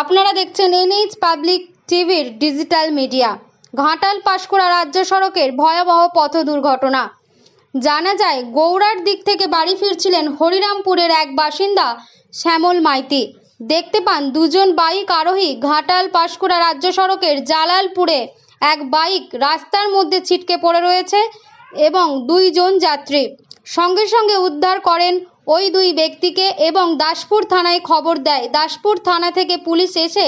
আপনারা দেখছেন NH public টিভির ডিজিটাল মিডিয়া, ঘাটাল পাঁশকুড়া রাজ্য সড়কের ভয়াবহ পথ দুর্ঘটনা। জানা যায়, গৌড়ার দিক থেকে বাড়ি ফিরছিলেন হরিরামপুরের এক বাসিন্দা শ্যামল মাইতি। দেখতে পান, দুজন বাইক আরোহী ঘাটাল পাঁশকুড়া রাজ্য সড়কের জালালপুরে এক বাইক রাস্তার মধ্যে ছিটকে পড়ে রয়েছে এবং দুইজন যাত্রী। সঙ্গে সঙ্গে উদ্ধার করেন ওই দুই ব্যক্তিকে এবং দাসপুর থানায় খবর দেয়। দাসপুর থানা থেকে পুলিশ এসে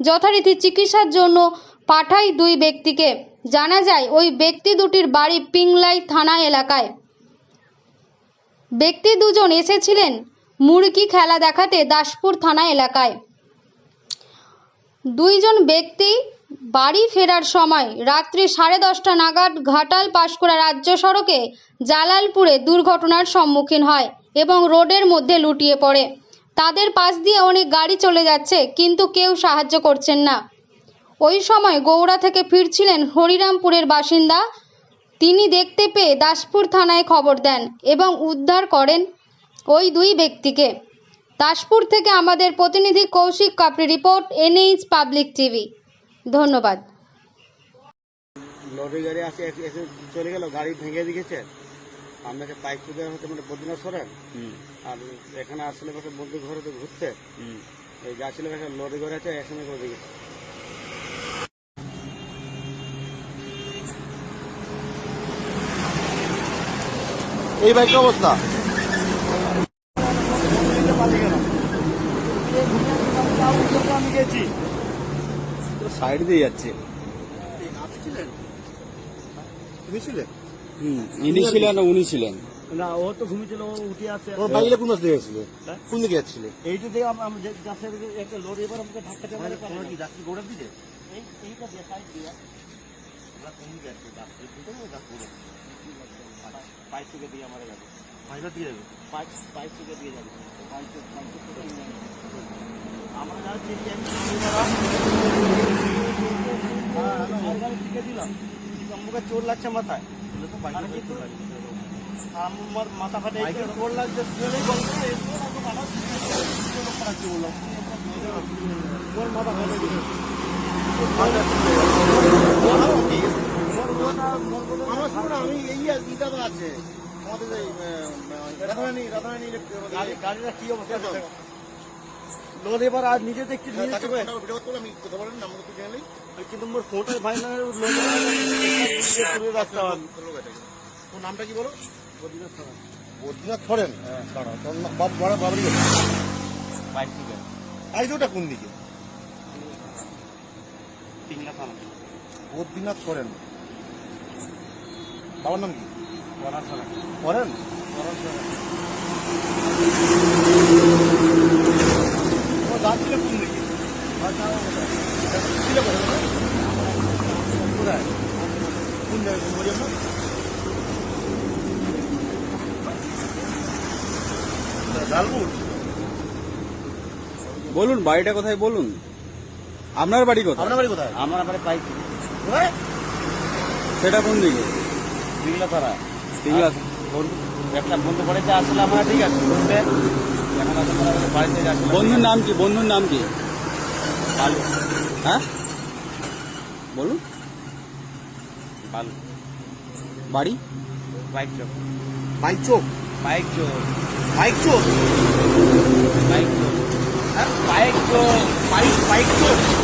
যথারীতি চিকিৎসার জন্য পাঠায় দুই ব্যক্তিকে। জানা যায়, ওই ব্যক্তি দুটির বাড়ি পিংলাই থানা এলাকায়। ব্যক্তি দুজন এসেছিলেন মুরগি খেলা দেখাতে দাসপুর থানা এলাকায়। দুইজন ব্যক্তি বাড়ি ফেরার সময় রাত্রি সাড়ে দশটা নাগাদ ঘাটাল পাঁশকুড়া রাজ্য সড়কে জালালপুরে দুর্ঘটনার সম্মুখীন হয়। এবং রোডের মধ্যে লুটিয়ে পড়ে। তাদের পাশ দিয়ে অনেক গাড়ি চলে যাচ্ছে, কিন্তু কেউ সাহায্য করছেন না। ওই সময় গৌড়া থেকে ফিরছিলেন হরিরামপুরের বাসিন্দা। তিনি দেখতে পেয়ে দাসপুর থানায় খবর দেন এবং উদ্ধার করেন ওই দুই ব্যক্তিকে। দাসপুর থেকে আমাদের প্রতিনিধি Koushik Kapri report, NH public TV. ধন্যবাদ। লরি গাড়ি আসে চলে গেল, গাড়ি ভেঙে দিয়েছে। আপনাকে পাইপ চুকে হচ্ছে মানে বদ্রীনাথ সরেন আর এখানে আসলে বসে বন্ধু ঘরে তো ঘুরতে। এই যাচ্ছিল একটা লরি গাড়ি আছে একসঙ্গে করে দিয়েছে এই বাইকের অবস্থা? আমি গেছি সাইড দিয়ে যাচ্ছে। তুমি ছিলে ইনি ছিলেন না উনি ছিলেন না ও তো ঘুমিয়েছিল ও উঠে আসছে ওর বাইকটা কোন দিকে গেছিল হ্যাঁ? কোন দিকে যাচ্ছিলে এইটু দিয়ে আমি যে- যাচ্ছে একটা লরি এবার আমাকে ধাক্কা দিয়ে তোমার কি যাচ্ছি গোড়ার দিকে এই এইটা দিয়ে সাইড দিয়ে আমরা কোন দিকে যাচ্ছি যাচ্ছি দিকে না যাচ্ছি পাইপ চুকে দিয়ে আমার যাবে পাইপ দিয়ে যাবে পাইপ পাইপ চুকে দিয়ে যাবে পাইপ পাইপ চুকে দিয়ে যাবে আমরা যাচ্ছি যে আমি হ্যাঁ গাড়ি দিলাম আমাকে চোর লাগছে মাথায় আমার মাথা ফাটে চোর লাগছে ওর মাথা ফাটে আমি এই ইটা তো আছে? আমাদের রাধারানী রাধারানী গাড়িটা কি অবস্থা? লোন এবার আজ নিজে চোখে। ফোনটা ভিডিও করলে আমি কথা বলেন নাম তো জেনে কিন্তু মোর ফোনটা ভাই না লোন রাস্তা তোর নামটা কি বলো? বদ্রীনাথ সরেন। দাঁড়াও। তোর বাব- বড় বাবরি বাইক থেকে আইজোটা কোন দিকে? তিনটা থানা। বদ্রীনাথ সরেন। বাবার নাম কি? বনার থানা সরেন। কোন দিকে ছিল কোথায় কোন জায়গায় বাড়ি বলুন বাড়িটা কোথায় বলুন? আপনার বাড়ি কোথায়? আপনার বাড়ি কোথায়? আমার বাইক কোথায়? সেটা কোন দিকে? দিঘলা তারা পিংলা বন্ধু একটা বন্ধু বাড়িতে আসলে আমরা ঠিক আছে বুঝতে এখন আসলে আমাদের বাড়িতে যাচ্ছিলাম বন্ধুর নাম কি? বন্ধুর নাম কি? বালু। হ্যাঁ? বলুন। বালু। বাড়ি? বাইক চোখ। বাইক চোখ? বাইক চোখ। বাইক চোখ? বাইক চোখ। হ্যাঁ বাইক চোখ। বাইক বাইক চোখ।